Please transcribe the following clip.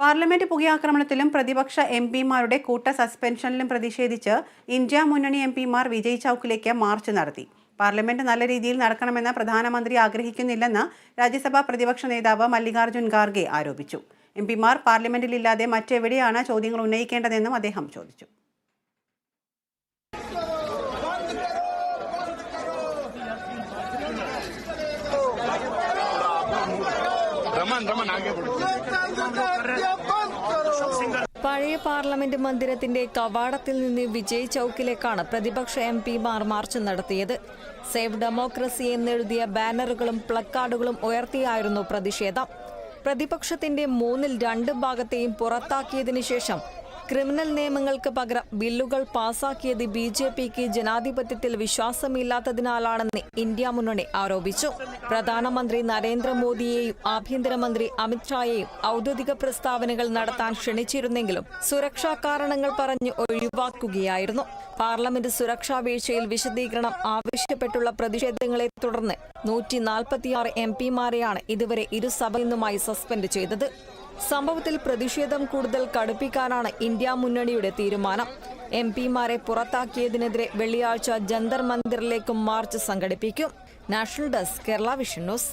Parliament പുകയാക്രമണത്തിലും പ്രതിപക്ഷ M പിമാരുടെ കൂട്ട സസ്പെൻഷനിലും പ്രതിഷേധിച്ച് ഇന്ത്യ മുന്നണി എം പിമാർ വിജയ് ചൌക്കിലേക്ക് മാർച്ച് നടത്തി. പാർലമെന്റ് നല്ല രീതിയിൽ നടക്കണമെന്ന് പ്രധാനമന്ത്രി ആഗ്രഹിക്കുന്നില്ലെന്ന് രാജ്യസഭാ പ്രതിപക്ഷ നേതാവ് മല്ലികാർജുൻ ഖാർഗെ ആരോപിച്ചു. എം പിമാർ പാർലമെന്റിലില്ലാതെ മറ്റെവിടെയാണ് ചോദ്യങ്ങൾ ഉന്നയിക്കേണ്ടതെന്നും അദ്ദേഹം ചോദിച്ചു. പഴയ പാർലമെന്റ് മന്ദിരത്തിന്റെ കവാടത്തിൽ നിന്ന് വിജയ് ചൌക്കിലേക്കാണ് പ്രതിപക്ഷ എം പിമാർ മാർച്ച് നടത്തിയത്. സേവ് ഡെമോക്രസി എന്നെഴുതിയ ബാനറുകളും പ്ലക്കാർഡുകളും ഉയർത്തിയായിരുന്നു പ്രതിഷേധം. പ്രതിപക്ഷത്തിന്റെ മൂന്നിൽ രണ്ട് ഭാഗത്തെയും പുറത്താക്കിയതിനു ശേഷം ക്രിമിനൽ നിയമങ്ങൾക്ക് പകരം ബില്ലുകൾ പാസാക്കിയത് ബി ജെ പിക്ക് ജനാധിപത്യത്തിൽ വിശ്വാസമില്ലാത്തതിനാലാണെന്ന് ഇന്ത്യ മുന്നണി ആരോപിച്ചു. പ്രധാനമന്ത്രി നരേന്ദ്രമോദിയെയും ആഭ്യന്തരമന്ത്രി അമിത്ഷായെയും ഔദ്യോഗിക പ്രസ്താവനകൾ നടത്താൻ ക്ഷണിച്ചിരുന്നെങ്കിലും സുരക്ഷാ കാരണങ്ങൾ പറഞ്ഞ് ഒഴിവാക്കുകയായിരുന്നു. പാർലമെന്റ് സുരക്ഷാ വീഴ്ചയിൽ വിശദീകരണം ആവശ്യപ്പെട്ടുള്ള പ്രതിഷേധങ്ങളെ തുടർന്ന് നൂറ്റി നാൽപ്പത്തിയാറ് എം പിമാരെയാണ് ഇതുവരെ ഇരുസഭയിൽ നിന്നുമായി സസ്പെൻഡ് ചെയ്തത്. സംഭവത്തിൽ പ്രതിഷേധം കൂടുതൽ കടുപ്പിക്കാനാണ് ഇന്ത്യ മുന്നണിയുടെ തീരുമാനം. എം പിമാരെ പുറത്താക്കിയതിനെതിരെ വെള്ളിയാഴ്ച ജന്തർ മന്ദിറിലേക്കും മാർച്ച് സംഘടിപ്പിക്കും. National desk Kerala vision news.